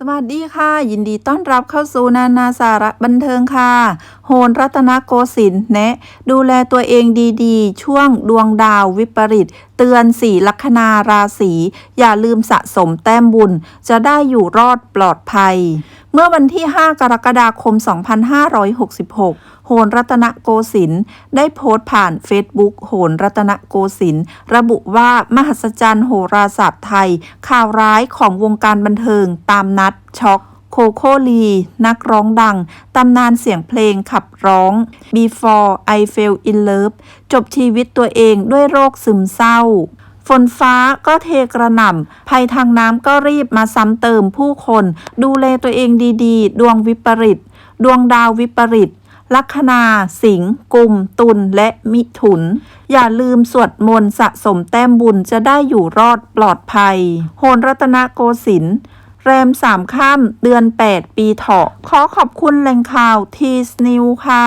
สวัสดีค่ะ ยินดีต้อนรับเข้าสู่นานาสาระบันเทิงค่ะ โหนรัตนโกสินทร์แนะ ดูแลตัวเองดีๆ ช่วงดวงดาววิปริต เตือนสี่ลัคนาราศีอย่าลืมสะสมแต้มบุญ จะได้อยู่รอดปลอดภัย เมื่อวันที่ 5 กรกฎาคม 2566 โหนรัตนโกสินทร์ได้โพสต์ผ่านเฟซบุ๊กโหนรัตนโกสินทร์ระบุว่ามหัศจรรย์โหราศาสตร์ไทย ข่าวร้ายของวงการบันเทิงตามนัดช็อกโคโคลี นักร้องดัง ตำนานเสียงเพลงขับร้อง Before I Fell in Love จบชีวิตตัวเองด้วยโรคซึมเศร้า ฝนฟ้าก็เทกระหน่ำภัยทางน้ำก็รีบมาซ้ำเติมผู้คน ดูแลตัวเองดีๆ ดวงวิปริต ดวงดาววิปริตลัคนา สิงห์กุม ตุลและมิถุน อย่าลืมสวดมนต์สะสมแต้มบุญจะได้อยู่รอดปลอดภัย โหนรัตนโกสินทร์แรมสามข้ามเดือน 8 ปีเถาะขอขอบคุณแหล่งข่าวทีสนิวค่ะ